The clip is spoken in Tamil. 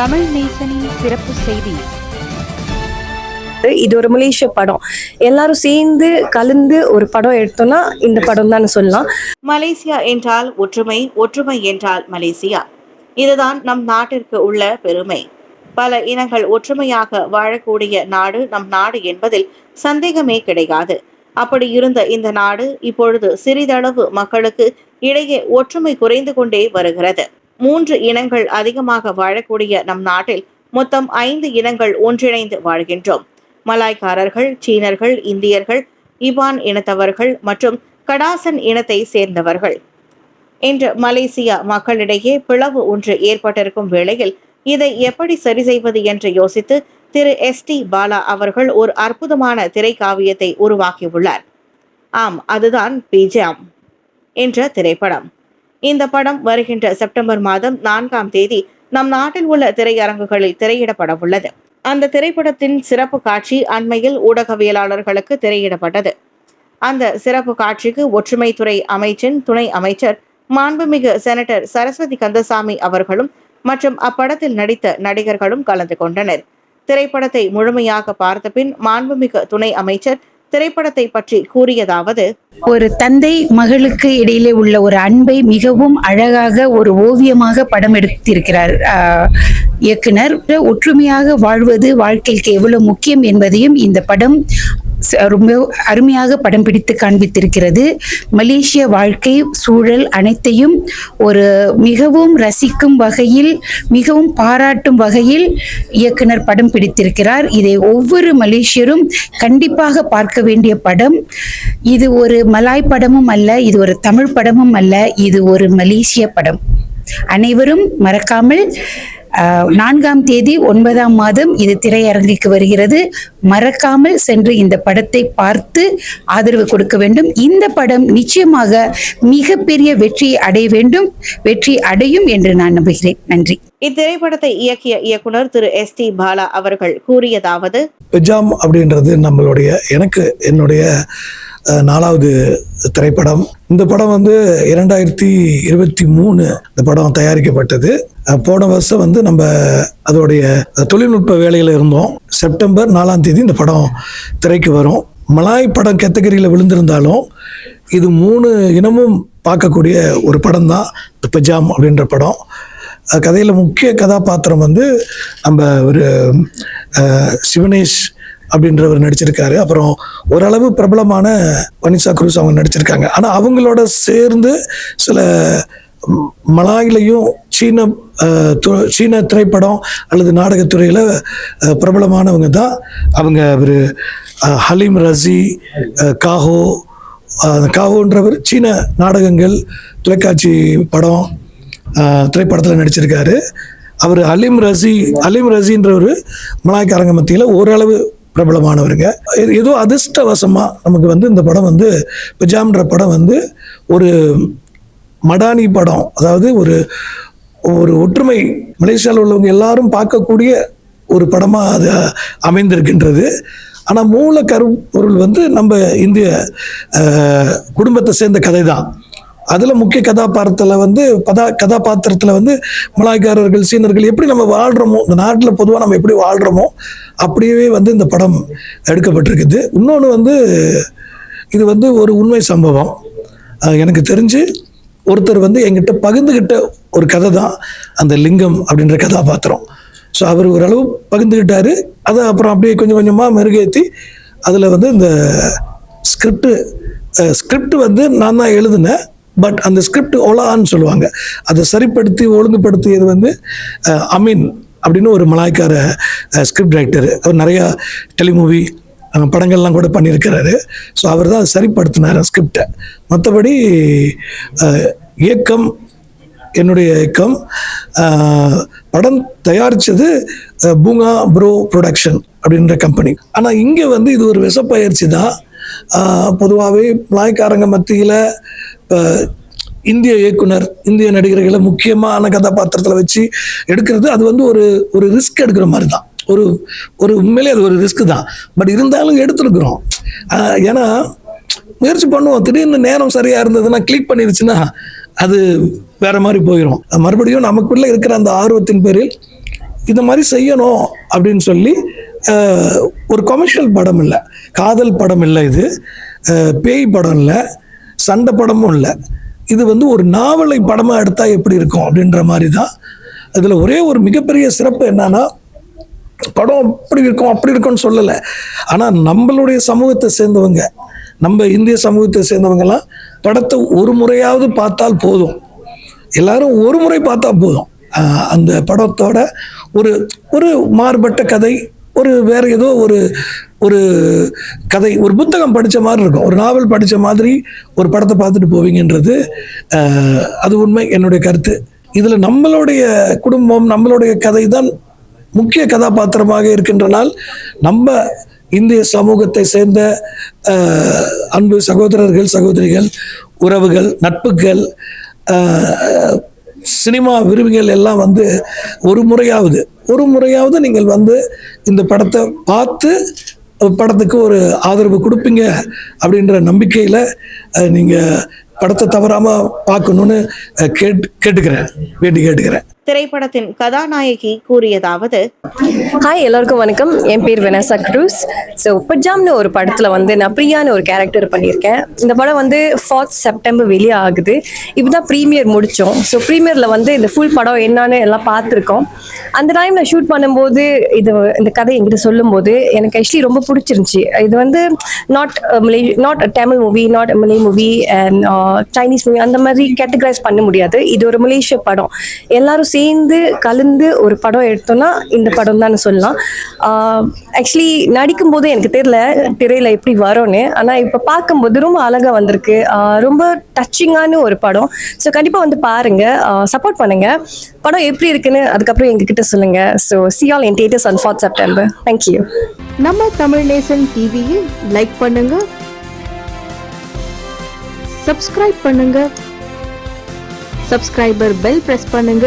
தமிழ் நேசனின் சிறப்பு செய்தி. இது ஒரு மலேசிய படம். எல்லாரும் சேர்ந்து கலந்து ஒரு படம் எடுத்தோம்னா இந்த படம் தான் சொல்லலாம். மலேசியா என்றால் ஒற்றுமை ஒற்றுமை என்றால் மலேசியா. இதுதான் நம் நாட்டிற்கு உள்ள பெருமை. பல இனங்கள் ஒற்றுமையாக வாழக்கூடிய நாடு நம் நாடு என்பதில் சந்தேகமே கிடையாது. அப்படி இருந்த இந்த நாடு இப்பொழுது சிறிதளவு மக்களுக்கு இடையே ஒற்றுமை குறைந்து கொண்டே வருகிறது. மூன்று இனங்கள் அதிகமாக வாழக்கூடிய நம் நாட்டில் மொத்தம் ஐந்து இனங்கள் ஒன்றிணைந்து வாழ்கின்றோம். மலாய்க்காரர்கள் சீனர்கள் இந்தியர்கள் இவான் இனத்தவர்கள் மற்றும் கடாசன் இனத்தை சேர்ந்தவர்கள். இன்று மலேசியா மக்களிடையே பிளவு ஒன்று ஏற்பட்டிருக்கும் வேளையில் இதை எப்படி சரி செய்வது என்று யோசித்து திரு எஸ் டி பாலா அவர்கள் ஒரு அற்புதமான திரைக்காவியத்தை உருவாக்கியுள்ளார். ஆம் அதுதான் பிஜாம் என்ற திரைப்படம். இந்த படம் வருகின்ற செப்டம்பர் மாதம் நான்காம் தேதி நம் நாட்டில் உள்ள திரையரங்குகளில் திரையிடப்பட உள்ளது. அந்த திரைப்படத்தின் சிறப்பு காட்சி அண்மையில் ஊடகவியலாளர்களுக்கு திரையிடப்பட்டது. அந்த சிறப்பு காட்சிக்கு ஒற்றுமைத்துறை அமைச்சின் துணை அமைச்சர் மாண்புமிகு செனட்டர் சரஸ்வதி கந்தசாமி அவர்களும் மற்றும் அப்படத்தில் நடித்த நடிகர்களும் கலந்து கொண்டனர். திரைப்படத்தை முழுமையாக பார்த்த பின் மாண்புமிகு துணை அமைச்சர் திரைப்படத்தை பற்றி கூறியதாவது ஒரு தந்தை மகளுக்கு இடையிலே உள்ள ஒரு அன்பை மிகவும் அழகாக ஒரு ஓவியமாக படம் எடுத்திருக்கிறார் ஆஹ், இயக்குனர். ஒற்றுமையாக வாழ்வது வாழ்க்கைக்கு எவ்வளவு முக்கியம் என்பதையும் இந்த படம் ரொம்ப அருமையாக படம் பிடித்து காண்பித்திருக்கிறது. மலேசிய வாழ்க்கை சூழல் அனைத்தையும் ஒரு மிகவும் ரசிக்கும் வகையில் மிகவும் பாராட்டும் வகையில் இயக்குனர் படம் பிடித்திருக்கிறார். இதை ஒவ்வொரு மலேசியரும் கண்டிப்பாக பார்க்க வேண்டிய படம். இது ஒரு மலாய் படமும் அல்ல இது ஒரு தமிழ் படமும் அல்ல இது ஒரு மலேசிய படம். அனைவரும் மறக்காமல் நான்காம் தேதி ஒன்பதாம் மாதம் இது திரையரங்குக்கு வருகிறது. மறக்காமல் சென்று இந்த படத்தை பார்த்து ஆதரவு கொடுக்க வேண்டும். இந்த படம் நிச்சயமாக மிகப்பெரிய வெற்றி அடைய வேண்டும். வெற்றி அடையும் என்று நான் நம்புகிறேன். நன்றி. இத்திரைப்படத்தை இயக்கிய இயக்குனர் திரு எஸ் டி பாலா அவர்கள் கூறியதாவது பெஜாம் அப்படின்றது நம்மளுடைய எனக்கு என்னுடைய நாலாவது திரைப்படம். இந்த படம் வந்து இரண்டாயிரத்தி இருபத்தி மூணு இந்த படம் தயாரிக்கப்பட்டது. போன வருஷம் வந்து நம்ம அதோடைய தொழில்நுட்ப வேலையில் இருந்தோம். செப்டம்பர் நாலாம் தேதி இந்த படம் திரைக்கு வரும். மலாய் படம் கேத்தகரியில் விழுந்திருந்தாலும் இது மூணு இனமும் பார்க்கக்கூடிய ஒரு படம் தான். பஜாம் அப்படின்ற படம். கதையில் முக்கிய கதாபாத்திரம் வந்து நம்ம ஒரு சிவனேஷ் அப்படின்றவர் நடிச்சிருக்காரு. அப்புறம் ஓரளவு பிரபலமான வனிசா குரூஸ் அவங்க நடிச்சிருக்காங்க. ஆனால் அவங்களோட சேர்ந்து சில மலாயிலையும் சீன து- சீன திரைப்படம் அல்லது நாடகத்துறையில் பிரபலமானவங்க தான். அவங்க அவர் ஹலீம் ரசி காஹோ அஹ், காஹோன்றவர் சீன நாடகங்கள் தொலைக்காட்சி படம் திரைப்படத்தில் நடிச்சிருக்காரு. அவர் அலிம் ரசி அலிம் ரசின்றவர் மலாய்க்காரங்க மத்தியில் ஓரளவு பிரபலமானவருங்க. இது- ஏதோ அதிர்ஷ்டவசமாக நமக்கு வந்து இந்த படம் வந்து பிஜாம்ன்ற படம் வந்து ஒரு மடானி படம். அதாவது ஒரு ஒரு ஒற்றுமை மலேசியாவில் உள்ளவங்க எல்லாரும் பார்க்கக்கூடிய ஒரு படமாக அது அமைந்திருக்கின்றது. ஆனால் மூல கருப்பொருள் வந்து நம்ம இந்திய குடும்பத்தை சேர்ந்த கதை தான் அதில் முக்கிய கதாபாத்திரத்தில் வந்து பதா கதாபாத்திரத்தில் வந்து மலாய்க்காரர்கள் சீனர்கள் எப்படி நம்ம வாழ்கிறோமோ இந்த நாட்டில் பொதுவாக நம்ம எப்படி வாழ்கிறோமோ அப்படியே வந்து இந்த படம் எடுக்கப்பட்டிருக்குது. இன்னொன்று வந்து இது வந்து ஒரு உண்மை சம்பவம். எனக்கு தெரிஞ்சு ஒருத்தர் வந்து எங்கிட்ட பகிர்ந்துக்கிட்ட ஒரு கதை தான் அந்த லிங்கம் அப்படின்ற கதாபாத்திரம். ஸோ அவர் ஓரளவு பகிர்ந்துக்கிட்டாரு அதை அப்புறம் அப்படியே கொஞ்சம் கொஞ்சமாக மெருகேற்றி அதில் வந்து இந்த ஸ்கிரிப்டு ஸ்கிரிப்ட் வந்து நான் தான் எழுதினேன். பட் அந்த ஸ்கிரிப்ட் ஒலான்னு சொல்லுவாங்க. அதை சரிப்படுத்தி ஒழுங்குபடுத்தியது வந்து அமீன் அப்படின்னு ஒரு மலாய்க்கார ஸ்கிரிப்ட் ரைட்டர் அவர் நிறையா டெலிமூவி படங்கள்லாம் கூட பண்ணியிருக்கிறாரு. ஸோ அவர் தான் சரிப்படுத்தினார் ஸ்கிரிப்டை மற்றபடி இயக்கம் என்னுடைய இயக்கம் படம் தயாரித்தது பூங்கா ப்ரோ ப்ரொடக்ஷன் அப்படின்ற கம்பெனி ஆனால் இங்கே வந்து இது ஒரு விஷப்பயிற்சி தான். பொதுவாகவே மலாய்க்காரங்க மத்தியில் இந்திய இயக்குனர் இந்திய நடிகர்களை முக்கியமான கதாபாத்திரத்தில் வச்சு எடுக்கிறது அது வந்து ஒரு ஒரு ரிஸ்க் எடுக்கிற மாதிரி தான் ஒரு ஒரு உண்மையிலே அது ஒரு ரிஸ்க் தான். பட் இருந்தாலும் எடுத்துருக்குறோம். ஏன்னா முயற்சி பண்ணுவோம். திடீர்னு நேரம் சரியாக இருந்ததுன்னா கிளிக் பண்ணிருச்சுன்னா அது வேற மாதிரி போயிடும் மறுபடியும் நமக்குள்ளே இருக்கிற அந்த ஆர்வத்தின் பேரில் இந்த மாதிரி செய்யணும் அப்படின்னு சொல்லி ஒரு கமர்ஷியல் படம் இல்லை. காதல் படம் இல்லை இது. பேய் படம் இல்லை. சண்டை படமும் இல்லை. இது வந்து ஒரு நாவலை படமாக எடுத்தால் எப்படி இருக்கும் அப்படின்ற மாதிரி தான் அதில் ஒரே ஒரு மிகப்பெரிய சிறப்பு என்னன்னா படம் அப்படி இருக்கும் அப்படி இருக்கும்னு சொல்லலை. ஆனால் நம்மளுடைய சமூகத்தை சேர்ந்தவங்க நம்ம இந்திய சமூகத்தை சேர்ந்தவங்கலாம் படத்தை ஒரு முறையாவது பார்த்தால் போதும். எல்லாரும் ஒரு முறை பார்த்தா போதும். அந்த படத்தோட ஒரு ஒரு மாறுபட்ட கதை ஒரு வேற ஏதோ ஒரு ஒரு கதை ஒரு புத்தகம் படித்த மாதிரி இருக்கும். ஒரு நாவல் படித்த மாதிரி ஒரு படத்தை பார்த்துட்டு போவீங்கன்றது அது உண்மை என்னுடைய கருத்து. இதில் நம்மளுடைய குடும்பம் நம்மளுடைய கதை தான் முக்கிய கதாபாத்திரமாக இருக்கின்றனால் நம்ம இந்திய சமூகத்தை சேர்ந்த அன்பு சகோதரர்கள் சகோதரிகள் உறவுகள் நட்புகள் சினிமா விரும்பிகள் எல்லாம் வந்து ஒரு முறையாவது ஒரு முறையாவது நீங்கள் வந்து இந்த படத்தை பார்த்து படத்துக்கு ஒரு ஆதரவு கொடுப்பீங்க அப்படின்ற நம்பிக்கையில் நீங்கள் படத்தை தவறாமல் பார்க்கணுன்னு கேட் கேட்டுக்கிறேன். வேண்டி கேட்டுக்கிறேன். திரைப்படத்தின் கதாநாயகி கூறியதாவது ஹாய் எல்லாருக்கும் வணக்கம். என் பேர் வெனசா க்ரூஸ் ஸோ பஜாம்னு ஒரு படத்தில் வந்து நான் பிரியான்னு ஒரு கேரக்டர் பண்ணியிருக்கேன். இந்த படம் வந்து ஃபோர்த் செப்டம்பர் வெளியே ஆகுது. இப்போ தான் ப்ரீமியர் முடித்தோம் ஸோ ப்ரீமியரில் வந்து இந்த ஃபுல் படம் என்னன்னு எல்லாம் பார்த்துருக்கோம். அந்த டைம் நான் ஷூட் பண்ணும்போது இது இந்த கதை என்கிட்ட சொல்லும்போது எனக்கு ஆக்சுவலி ரொம்ப பிடிச்சிருந்துச்சி. இது வந்து not Malay not Tamil movie not Malay movie and Chinese movie அந்த மாதிரி கேட்டகரைஸ் பண்ண முடியாது. இது ஒரு மலேசிய படம். எல்லாரும் சேர்ந்து கலந்து ஒரு படம் எடுத்தோம்னா இந்த படம் தான் சொல்லலாம். ஆக்சுவலி நடிக்கும் போது எனக்கு தெரியல திரையில எப்படி வரும்னு. ஆனால் இப்போ பார்க்கும்போது ரொம்ப அழகாக வந்திருக்கு. ரொம்ப டச்சிங்கான ஒரு படம். ஸோ கண்டிப்பாக வந்து பாருங்க. சப்போர்ட் பண்ணுங்க. படம் எப்படி இருக்குன்னு அதுக்கப்புறம் எங்ககிட்ட சொல்லுங்க. So see all in theatres on fourth September thank you நம்ம தமிழ் நேசன் டிவியை லைக் பண்ணுங்க. சப்ஸ்கிரைப் பண்ணுங்க. சப்ஸ்கிரைபர் பெல் பிரஸ் பண்ணுங்க.